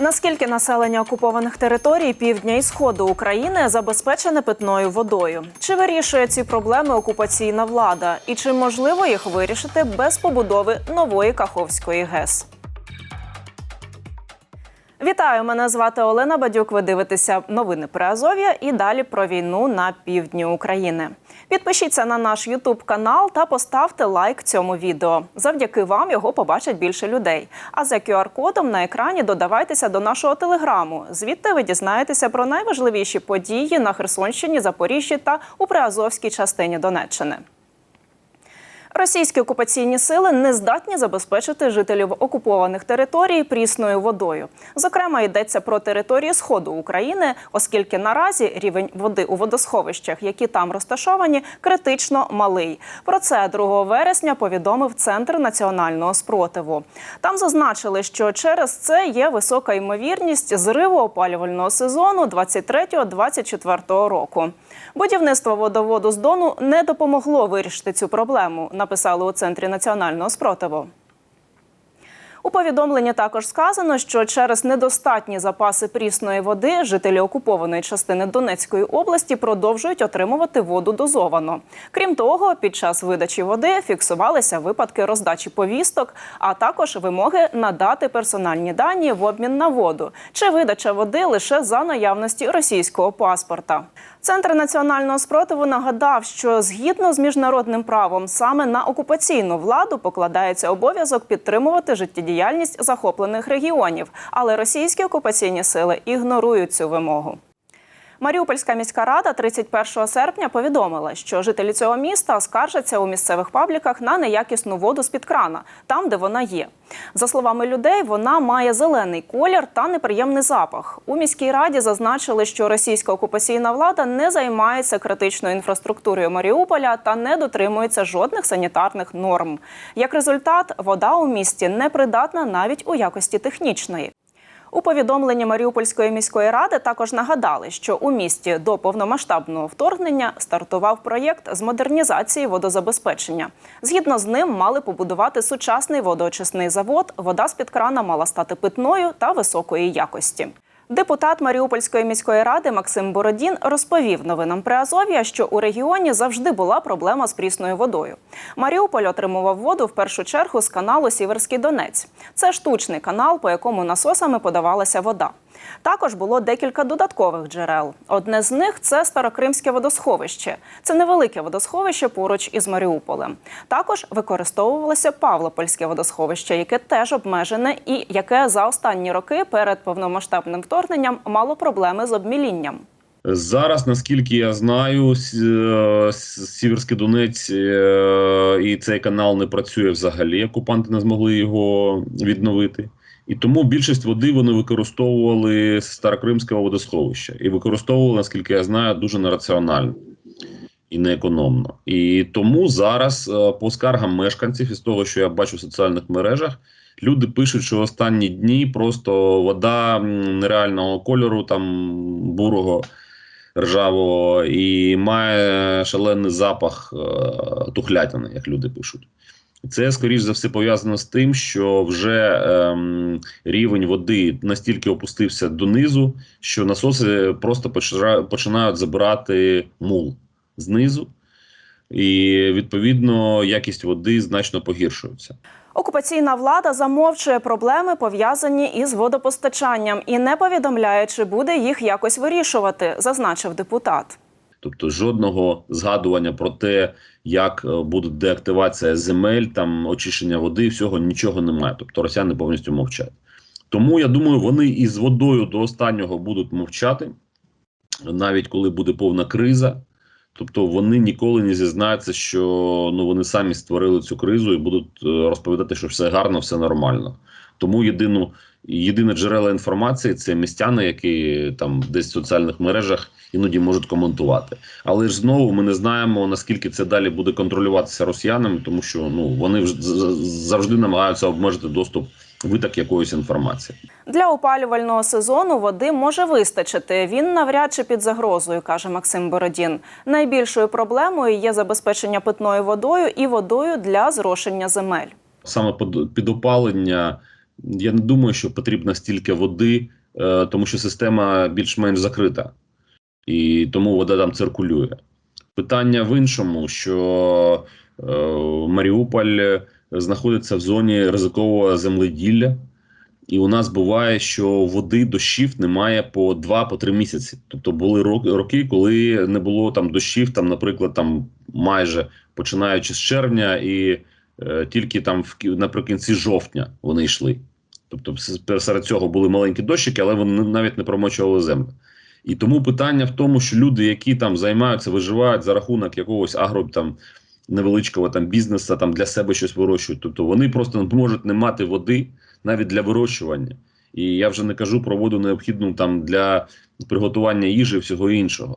Наскільки населення окупованих територій півдня і сходу України забезпечене питною водою? Чи вирішує ці проблеми окупаційна влада? І чи можливо їх вирішити без побудови нової Каховської ГЕС? Вітаю, мене звати Олена Бадюк. Ви дивитеся новини про Азов'я і далі про війну на півдні України. Підпишіться на наш Ютуб канал та поставте лайк цьому відео. Завдяки вам його побачать більше людей. А за QR-кодом на екрані додавайтеся до нашого телеграму. Звідти ви дізнаєтеся про найважливіші події на Херсонщині, Запоріжжі та у Приазовській частині Донеччини. Російські окупаційні сили не здатні забезпечити жителів окупованих територій прісною водою. Зокрема, йдеться про території сходу України, оскільки наразі рівень води у водосховищах, які там розташовані, критично малий. Про це 2 вересня повідомив Центр національного спротиву. Там зазначили, що через це є висока ймовірність зриву опалювального сезону 23-24 року. Будівництво водоводу з Дону не допомогло вирішити цю проблему, написали у центрі національного спротиву. У повідомленні також сказано, що через недостатні запаси прісної води жителі окупованої частини Донецької області продовжують отримувати воду дозовано. Крім того, під час видачі води фіксувалися випадки роздачі повісток, а також вимоги надати персональні дані в обмін на воду чи видача води лише за наявності російського паспорта. Центр національного спротиву нагадав, що згідно з міжнародним правом саме на окупаційну владу покладається обов'язок підтримувати життєдіяльність захоплених регіонів, але російські окупаційні сили ігнорують цю вимогу. Маріупольська міська рада 31 серпня повідомила, що жителі цього міста скаржаться у місцевих пабліках на неякісну воду з-під крана, там, де вона є. За словами людей, вона має зелений колір та неприємний запах. У міській раді зазначили, що російська окупаційна влада не займається критичною інфраструктурою Маріуполя та не дотримується жодних санітарних норм. Як результат, вода у місті непридатна навіть у якості технічної. У повідомленні Маріупольської міської ради також нагадали, що у місті до повномасштабного вторгнення стартував проєкт з модернізації водозабезпечення. Згідно з ним мали побудувати сучасний водоочисний завод. Вода з під крана мала стати питною та високої якості. Депутат Маріупольської міської ради Максим Бородін розповів новинам Приазов'я, що у регіоні завжди була проблема з прісною водою. Маріуполь отримував воду в першу чергу з каналу Сіверський Донець. Це штучний канал, по якому насосами подавалася вода. Також було декілька додаткових джерел. Одне з них це Старокримське водосховище. Це невелике водосховище поруч із Маріуполем. Також використовувалося Павлопольське водосховище, яке теж обмежене і яке за останні роки перед повномасштабним вторгненням мало проблеми з обмілінням. Зараз, наскільки я знаю, е, Сіверський Донець е, і цей канал не працює взагалі. Окупанти не змогли його відновити. І тому більшість води вони використовували з Старокримського водосховища і використовували, наскільки я знаю, дуже нераціонально і неекономно. І тому зараз, е, по скаргам мешканців, із того, що я бачу в соціальних мережах, люди пишуть, що останні дні просто вода нереального кольору, там бурого ржавого, і має шалений запах е, тухлятини, як люди пишуть. Це, скоріш за все, пов'язано з тим, що вже ем, рівень води настільки опустився донизу, що насоси просто починають забирати мул знизу, і відповідно якість води значно погіршується. Окупаційна влада замовчує проблеми, пов'язані із водопостачанням, і не повідомляє, чи буде їх якось вирішувати, зазначив депутат. Тобто жодного згадування про те, як е, буде деактивація земель, там очищення води, всього нічого немає. Тобто росіяни повністю мовчать. Тому я думаю, вони із водою до останнього будуть мовчати, навіть коли буде повна криза. Тобто вони ніколи не зізнаються, що ну вони самі створили цю кризу і будуть е, розповідати, що все гарно, все нормально. Тому єдину єдине джерело інформації це містяни, які там десь в соціальних мережах іноді можуть коментувати. Але ж знову ми не знаємо наскільки це далі буде контролюватися росіянами, тому що ну вони завжди намагаються обмежити доступ виток якоїсь інформації. Для опалювального сезону води може вистачити. Він навряд чи під загрозою, каже Максим Бородін. Найбільшою проблемою є забезпечення питною водою і водою для зрошення земель. Саме під опалення Я не думаю, що потрібно стільки води, е, тому що система більш-менш закрита, і тому вода там циркулює. Питання в іншому, що е, Маріуполь знаходиться в зоні ризикового земледілля, і у нас буває, що води дощів немає по 2-3 місяці. Тобто були роки, коли не було там дощів, там, наприклад, там майже починаючи з червня, і е, тільки там наприкінці жовтня вони йшли. Тобто, серед цього були маленькі дощики, але вони навіть не промочували землю. І тому питання в тому, що люди, які там займаються, виживають за рахунок якогось агро там невеличкого там бізнесу, там для себе щось вирощують. Тобто вони просто не можуть не мати води навіть для вирощування. І я вже не кажу про воду необхідну там для приготування їжі і всього іншого.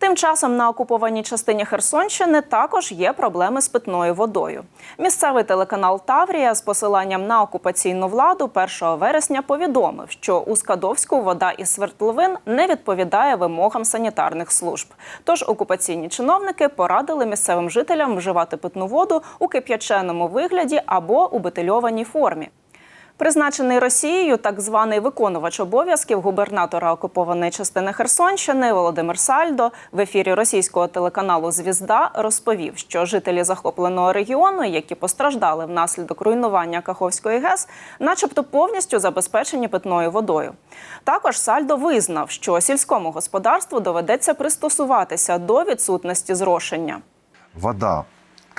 Тим часом на окупованій частині Херсонщини також є проблеми з питною водою. Місцевий телеканал Таврія з посиланням на окупаційну владу 1 вересня повідомив, що у Скадовську вода із свердловин не відповідає вимогам санітарних служб. Тож окупаційні чиновники порадили місцевим жителям вживати питну воду у кип'яченому вигляді або у бутильованій формі. Призначений Росією так званий виконувач обов'язків губернатора окупованої частини Херсонщини Володимир Сальдо в ефірі російського телеканалу Звізда розповів, що жителі захопленого регіону, які постраждали внаслідок руйнування Каховської ГЕС, начебто повністю забезпечені питною водою. Також Сальдо визнав, що сільському господарству доведеться пристосуватися до відсутності зрошення. вода,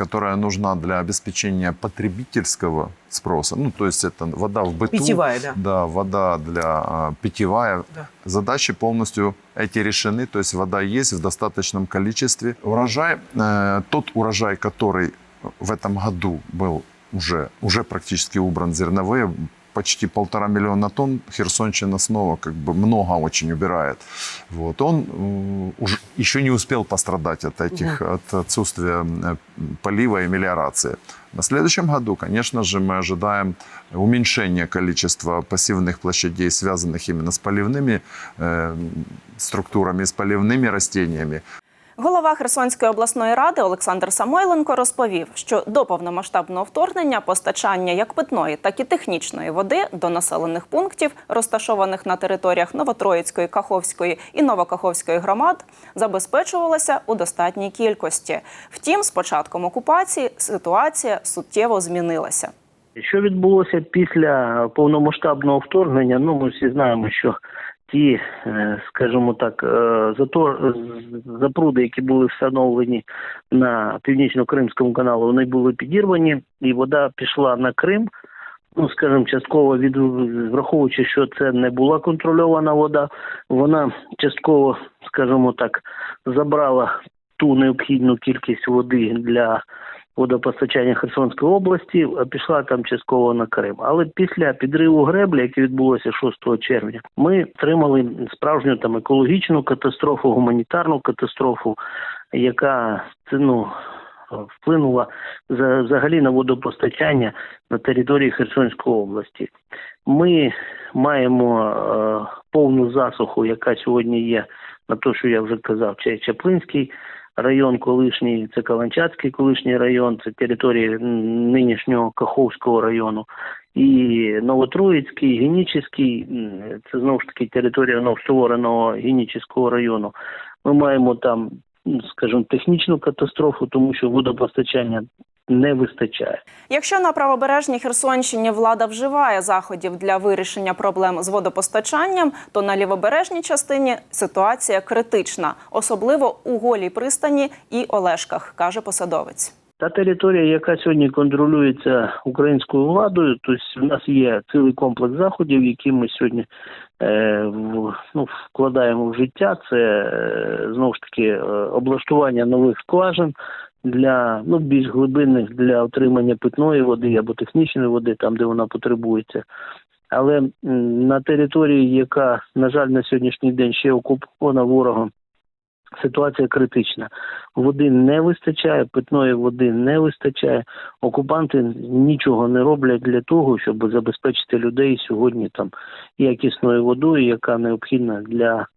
которая нужна для обеспечения потребительского спроса, ну, то есть это вода в быту, Питьевая, да. да, вода для а, питьевая. Да. Задачи полностью эти решены, то есть вода есть в достаточном количестве. Урожай, э, тот урожай, который в этом году был уже, уже практически убран зерновые, почти полтора миллиона тонн, Херсонщина снова как бы много очень убирает. Вот. Он м, уже еще не успел пострадать от этих, от отсутствия э, полива и мелиорации. На следующем году, конечно же, мы ожидаем уменьшения количества пассивных площадей, связанных именно с поливными э, структурами, с поливными растениями. Голова Херсонської обласної ради Олександр Самойленко розповів, що до повномасштабного вторгнення постачання як питної, так і технічної води до населених пунктів, розташованих на територіях Новотроїцької, Каховської і Новокаховської громад, забезпечувалося у достатній кількості. Втім, з початком окупації ситуація суттєво змінилася. Що відбулося після повномасштабного вторгнення? Ну, ми всі знаємо, що ті, е, скажімо так, е, запруди, які були встановлені на північно-кримському каналу, вони були підірвані, і вода пішла на Крим. Ну, скажімо, частково від враховуючи, що це не була контрольована вода, вона частково, скажімо так, забрала ту необхідну кількість води для водопостачання Херсонської області, пішла там частково на Крим. Але після підриву греблі, яке відбулося 6 червня, ми отримали справжню там екологічну катастрофу, гуманітарну катастрофу, яка ну. Вплинула взагалі на водопостачання на території Херсонської області. Ми маємо е, повну засуху, яка сьогодні є на те, що я вже казав, Ча- Чаплинський район колишній, це Каланчацький колишній район, це територія нинішнього Каховського району. І Новотроїцький, Генічеський, це знову ж таки територія новоствореного Генічеського району. Ми маємо там, скажімо, технічну катастрофу, тому що водопостачання не вистачає. Якщо на правобережній Херсонщині влада вживає заходів для вирішення проблем з водопостачанням, то на лівобережній частині ситуація критична, особливо у голій пристані і Олешках, каже посадовець. Та територія, яка сьогодні контролюється українською владою, тобто в нас є цілий комплекс заходів, які ми сьогодні е, в, ну, вкладаємо в життя. Це е, знову ж таки е, облаштування нових скважин для ну більш глибинних для отримання питної води або технічної води, там де вона потребується. Але на території, яка на жаль на сьогоднішній день ще окупована ворогом, Ситуація критична. Води не вистачає, питної води не вистачає. Окупанти нічого не роблять для того, щоб забезпечити людей сьогодні там якісною водою, яка необхідна для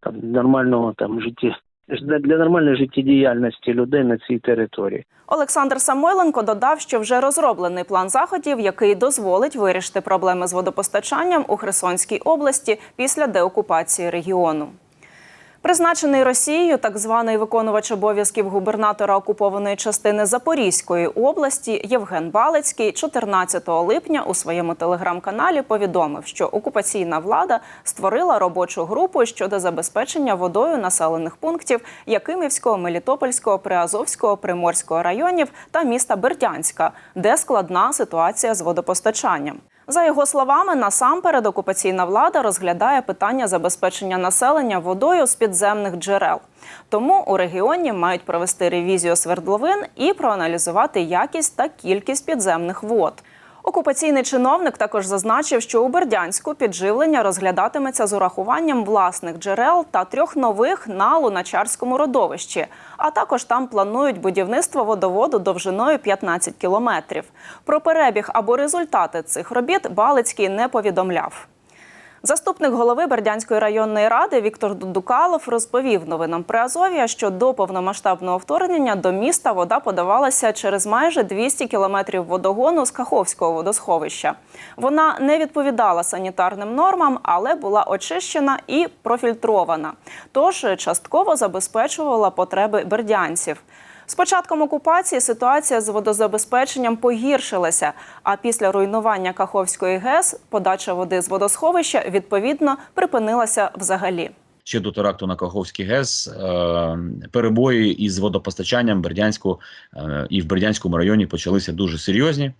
там нормального там житті для нормальної життєдіяльності людей на цій території. Олександр Самойленко додав, що вже розроблений план заходів, який дозволить вирішити проблеми з водопостачанням у Херсонській області після деокупації регіону. Призначений Росією так званий виконувач обов'язків губернатора окупованої частини Запорізької області Євген Балицький 14 липня у своєму телеграм-каналі повідомив, що окупаційна влада створила робочу групу щодо забезпечення водою населених пунктів Якимівського, Мелітопольського, Приазовського, Приморського районів та міста Бердянська, де складна ситуація з водопостачанням. За його словами, насамперед окупаційна влада розглядає питання забезпечення населення водою з підземних джерел. Тому у регіоні мають провести ревізію свердловин і проаналізувати якість та кількість підземних вод. Окупаційний чиновник також зазначив, що у Бердянську підживлення розглядатиметься з урахуванням власних джерел та трьох нових на Луначарському родовищі. А також там планують будівництво водоводу довжиною 15 кілометрів. Про перебіг або результати цих робіт Балицький не повідомляв. Заступник голови Бердянської районної ради Віктор Дудукалов розповів новинам при Азов'я, що до повномасштабного вторгнення до міста вода подавалася через майже 200 кілометрів водогону з Каховського водосховища. Вона не відповідала санітарним нормам, але була очищена і профільтрована. Тож частково забезпечувала потреби бердянців. З початком окупації ситуація з водозабезпеченням погіршилася. А після руйнування Каховської ГЕС подача води з водосховища відповідно припинилася взагалі. ще до теракту на Каховський ГЕС е, перебої із водопостачанням Бердянську е, і в Бердянському районі почалися дуже серйозні,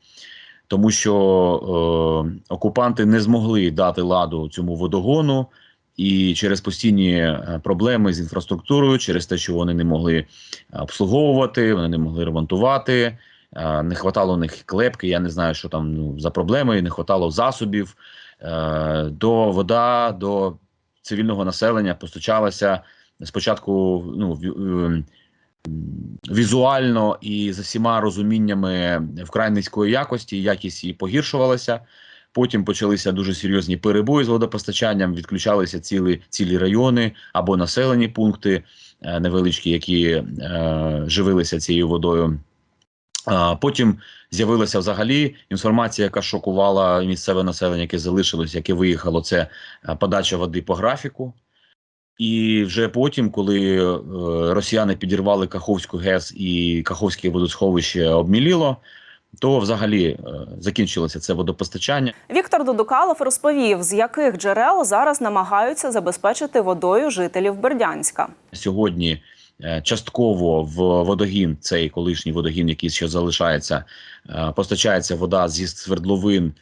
тому що е, окупанти не змогли дати ладу цьому водогону. І через постійні е, проблеми з інфраструктурою, через те, що вони не могли обслуговувати, вони не могли ремонтувати, е, не хватало у них клепки. Я не знаю, що там ну, за проблеми, не хватало засобів. Е, До вода до цивільного населення постачалася спочатку ну, ві- візуально і за всіма розуміннями вкрай низької якості, якість її погіршувалася. Потім почалися дуже серйозні перебої з водопостачанням, відключалися цілі, цілі райони або населені пункти е, невеличкі, які е, живилися цією водою. Потім з'явилася взагалі інформація, яка шокувала місцеве населення, яке залишилось, яке виїхало. Це е, подача води по графіку. І вже потім, коли е, росіяни підірвали Каховську ГЕС і Каховське водосховище обміліло, то взагалі е, закінчилося це водопостачання. Віктор Дудукалов розповів, з яких джерел зараз намагаються забезпечити водою жителів Бердянська. Сьогодні е, частково в водогін, цей колишній водогін, який ще залишається, е, постачається вода зі свердловин,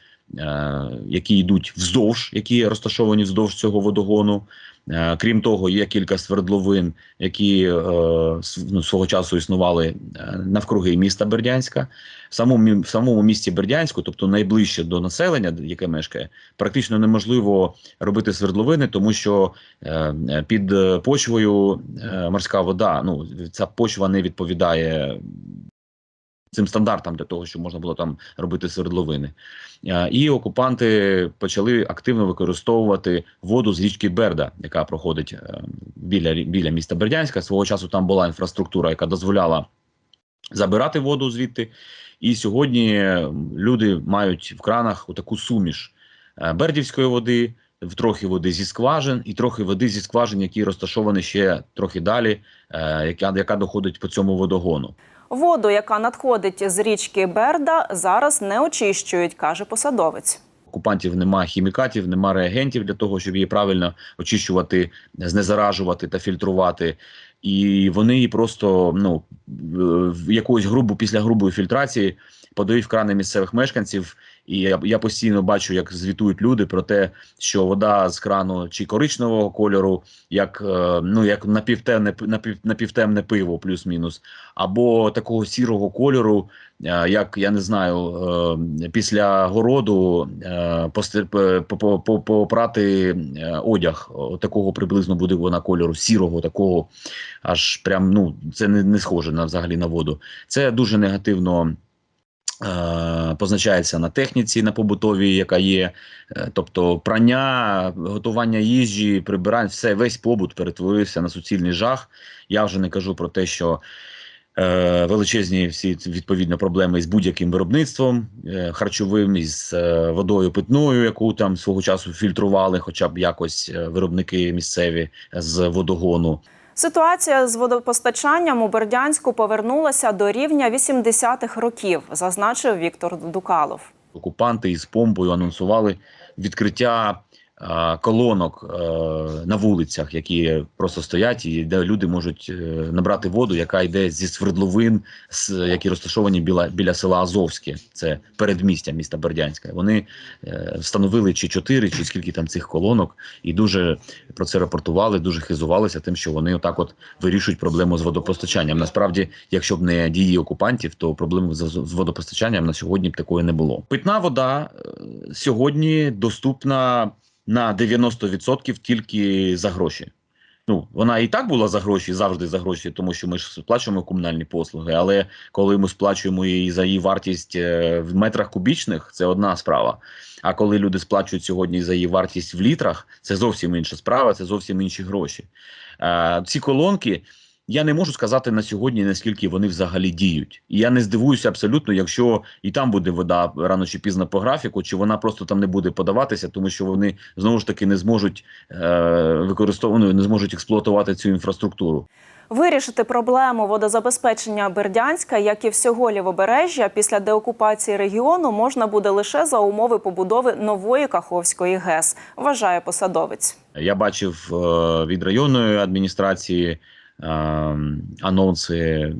які йдуть вздовж, які розташовані вздовж цього водогону. Е, Крім того, є кілька свердловин, які е, ну, свого часу існували е, навкруги міста Бердянська. В самому, в самому місті Бердянську, тобто найближче до населення, яке мешкає, практично неможливо робити свердловини, тому що під почвою морська вода, ну ця почва не відповідає цим стандартам для того, щоб можна було там робити свердловини. Е, І окупанти почали активно використовувати воду з річки Берда, яка проходить е, біля, біля міста Бердянська. Свого часу там була інфраструктура, яка дозволяла забирати воду звідти. І сьогодні люди мають в кранах таку суміш е, бердівської води, в трохи води зі скважин, і трохи води зі скважин, які розташовані ще трохи далі, яка, яка доходить по цьому водогону. Воду, яка надходить з річки Берда, зараз не очищують, каже посадовець. окупантів немає хімікатів, немає реагентів для того, щоб її правильно очищувати, знезаражувати та фільтрувати. І вони її просто ну в якусь грубу після грубої фільтрації подають в крани місцевих мешканців, І я, я постійно бачу, як звітують люди про те, що вода з крану чи коричневого кольору, як е, ну як напівтемне напів, напівтемне пиво, плюс-мінус, або такого сірого кольору, е, як я не знаю, е, після городу е, по- по- по- попрати е, одяг. Такого приблизно буде вона кольору, сірого, такого, аж прям ну це не, не схоже на взагалі на воду. Це дуже негативно. Е, Позначається на техніці, на побутовій, яка є, Е, тобто прання, готування їжі, прибирання, все весь побут перетворився на суцільний жах. Я вже не кажу про те, що е, величезні всі відповідно проблеми з будь-яким виробництвом е, харчовим, із е, водою питною, яку там свого часу фільтрували, хоча б якось е, виробники місцеві з водогону. Ситуація з водопостачанням у Бердянську повернулася до рівня 80-х років, зазначив Віктор Дукалов. окупанти із помпою анонсували відкриття колонок е, на вулицях, які просто стоять, і де люди можуть е, набрати воду, яка йде зі свердловин, які розташовані біля, біля села Азовське, це передмістя міста Бердянська. Вони е, встановили чи чотири, чи скільки там цих колонок, і дуже про це рапортували, дуже хизувалися тим, що вони отак от вирішують проблему з водопостачанням. Насправді, якщо б не дії окупантів, то проблеми з, водопостачанням на сьогодні б такої не було. Питна вода е, сьогодні доступна на 90% тільки за гроші. Ну, вона і так була за гроші, завжди за гроші, тому що ми ж сплачуємо комунальні послуги. Але коли ми сплачуємо її за її вартість е, в метрах кубічних, це одна справа. А коли люди сплачують сьогодні за її вартість в літрах, це зовсім інша справа, це зовсім інші гроші. Е, ці колонки. Я не можу сказати на сьогодні, наскільки вони взагалі діють. І я не здивуюся абсолютно, якщо і там буде вода рано чи пізно по графіку, чи вона просто там не буде подаватися, тому що вони знову ж таки не зможуть е, використовувати, не зможуть експлуатувати цю інфраструктуру. Вирішити проблему водозабезпечення Бердянська, як і всього лівобережжя, після деокупації регіону можна буде лише за умови побудови нової Каховської ГЕС, вважає посадовець. Я бачив е, від районної адміністрації анонси,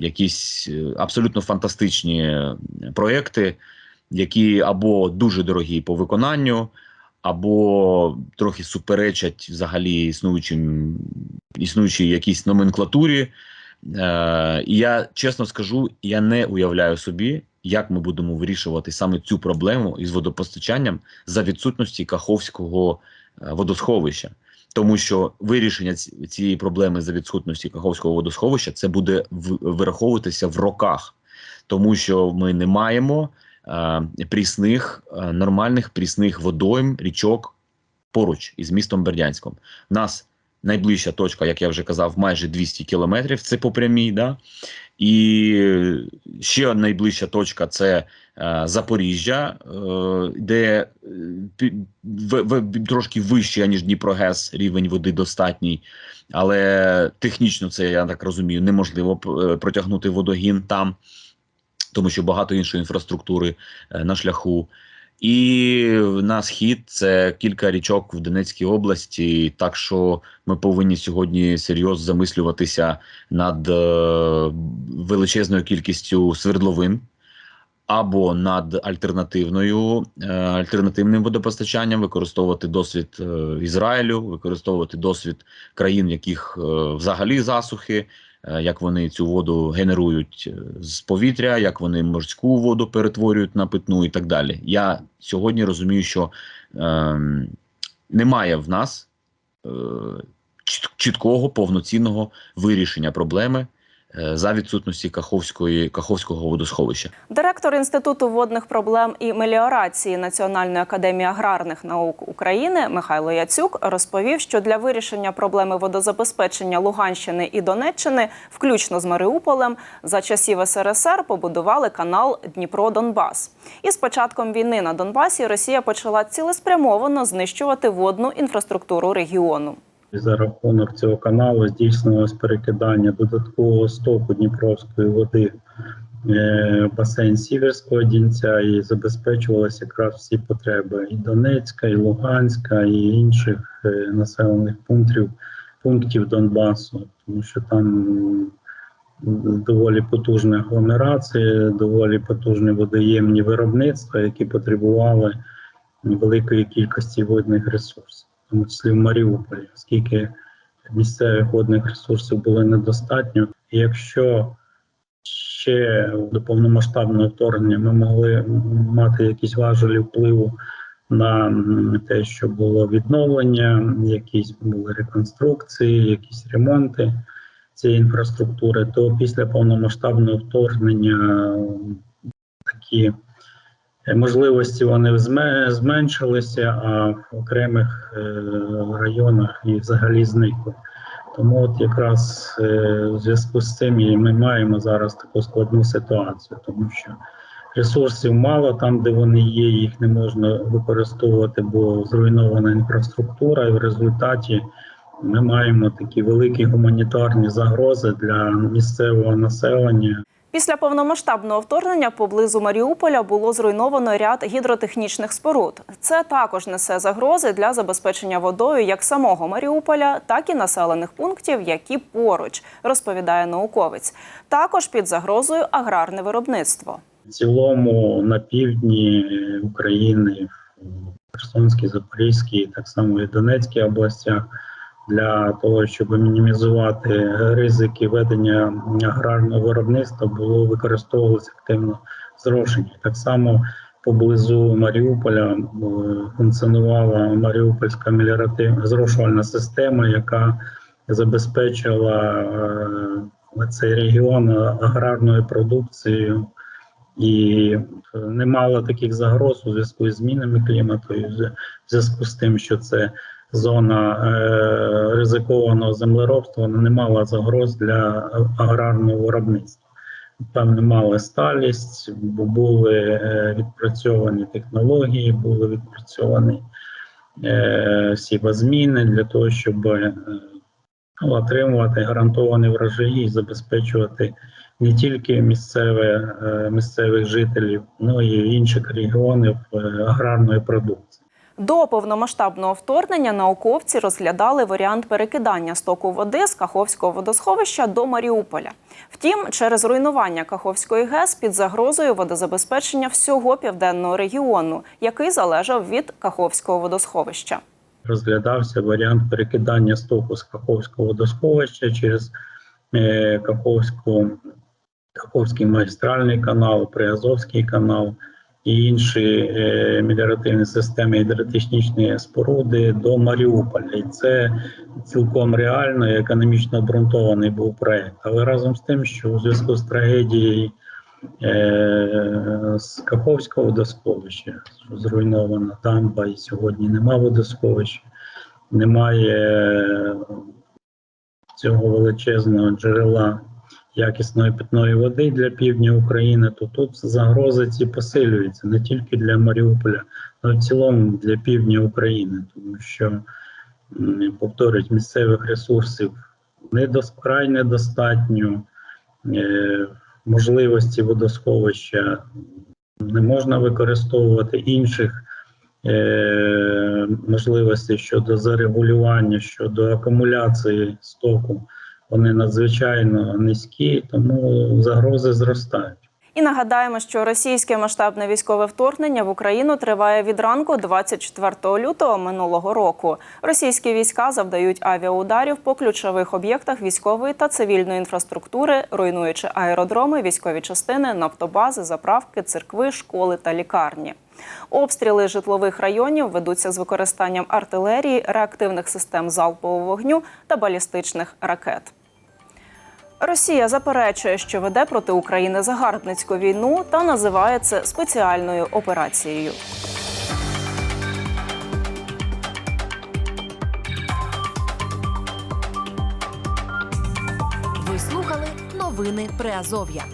якісь е, абсолютно фантастичні проекти, які або дуже дорогі по виконанню, або трохи суперечать взагалі існуючим існуючій якійсь номенклатурі. Е, і я чесно скажу, я не уявляю собі, як ми будемо вирішувати саме цю проблему із водопостачанням за відсутності Каховського е, водосховища. Тому що вирішення цієї проблеми за відсутності Каховського водосховища це буде вираховуватися в роках, тому що ми не маємо е, прісних, е, нормальних прісних водойм, річок поруч із містом Бердянськом. Нас найближча точка, як я вже казав, майже 200 кілометрів. Це по прямій, да? І ще найближча точка це е, Запоріжжя, е, де е, в, в, трошки вище, ніж Дніпрогес, рівень води достатній. Але технічно це, я так розумію, неможливо протягнути водогін там, тому що багато іншої інфраструктури на шляху. І на схід це кілька річок в Донецькій області. Так що ми повинні сьогодні серйозно замислюватися над е, величезною кількістю свердловин або над альтернативною е, альтернативним водопостачанням, використовувати досвід е, Ізраїлю, використовувати досвід країн, в яких взагалі засухи. Е, Як вони цю воду генерують е, з повітря, як вони морську воду перетворюють на питну і так далі. Я сьогодні розумію, що ем, немає в нас е, чіткого повноцінного вирішення проблеми е, за відсутності Каховської Каховського водосховища. Директор Інституту водних проблем і меліорації Національної академії аграрних наук України Михайло Яцюк розповів, що для вирішення проблеми водозабезпечення Луганщини і Донеччини, включно з Маріуполем, за часів СРСР побудували канал Дніпро-Донбас. І з початком війни на Донбасі Росія почала цілеспрямовано знищувати водну інфраструктуру регіону. За рахунок цього каналу здійснювалось перекидання додаткового стоку Дніпровської води е, в басейн Сіверського Дінця і забезпечувалися якраз всі потреби. І Донецька, і Луганська, і інших е, населених пунктів пунктів Донбасу, тому що там доволі потужні агломерації, доволі потужні водоємні виробництва, які потребували великої кількості водних ресурсів, тому числі в Маріуполі, оскільки місцевих водних ресурсів було недостатньо. І якщо ще до повномасштабного вторгнення ми могли мати якісь важелі впливу на те, що було відновлення, якісь були реконструкції, якісь ремонти цієї інфраструктури, то після повномасштабного вторгнення такі можливості вони зменшилися, а в окремих е, районах і взагалі зникли. Тому от якраз е, в зв'язку з цим і ми маємо зараз таку складну ситуацію, тому що ресурсів мало там, де вони є, їх не можна використовувати, бо зруйнована інфраструктура, і в результаті ми маємо такі великі гуманітарні загрози для місцевого населення. Після повномасштабного вторгнення поблизу Маріуполя було зруйновано ряд гідротехнічних споруд. Це також несе загрози для забезпечення водою як самого Маріуполя, так і населених пунктів, які поруч, розповідає науковець. Також під загрозою аграрне виробництво. В цілому на півдні України, в Херсонській, Запорізькій, так само і Донецькій областях, для того, щоб мінімізувати ризики ведення аграрного виробництва, було використовувалося активно зрошення. Так само поблизу Маріуполя е, функціонувала Маріупольська меліоративна зрошувальна система, яка забезпечила е, цей регіон аграрною продукцією і е, немало таких загроз у зв'язку з змінами клімату, і зв'язку з тим, що це зона е, ризикованого землеробства, не мала загроз для аграрного виробництва. Певно, мали сталість, бо були е, відпрацьовані технології, були відпрацьовані е, сівозміни для того, щоб ну, отримувати гарантовані врожаї і забезпечувати не тільки місцеве, місцевих жителів, ну і інших регіонів аграрної продукції. До повномасштабного вторгнення науковці розглядали варіант перекидання стоку води з Каховського водосховища до Маріуполя. Втім, через руйнування Каховської ГЕС під загрозою водозабезпечення всього південного регіону, який залежав від Каховського водосховища. Розглядався варіант перекидання стоку з Каховського водосховища через е, Каховську, Каховський магістральний канал, Приазовський канал і інші е, меліоративні системи гідротехнічні споруди до Маріуполя. І це цілком реально і економічно обґрунтований був проект. Але разом з тим, що у зв'язку з трагедією е, з Каховського водосховища зруйнована дамба, і сьогодні нема водосховища, немає цього величезного джерела якісної питної води для півдня України, то тут загрози ці посилюються не тільки для Маріуполя, але в цілому для півдня України, тому що повторюють місцевих ресурсів край недостатньо, е, можливості водосховища не можна використовувати інших е, можливостей щодо зарегулювання, щодо акумуляції стоку. Вони надзвичайно низькі, тому загрози зростають. І нагадаємо, що російське масштабне військове вторгнення в Україну триває від ранку 24 лютого минулого року. Російські війська завдають авіаударів по ключових об'єктах військової та цивільної інфраструктури, руйнуючи аеродроми, військові частини, нафтобази, заправки, церкви, школи та лікарні. Обстріли житлових районів ведуться з використанням артилерії, реактивних систем залпового вогню та балістичних ракет. Росія заперечує, що веде проти України загарбницьку війну та називає це спеціальною операцією. Ви слухали новини Приазов'я.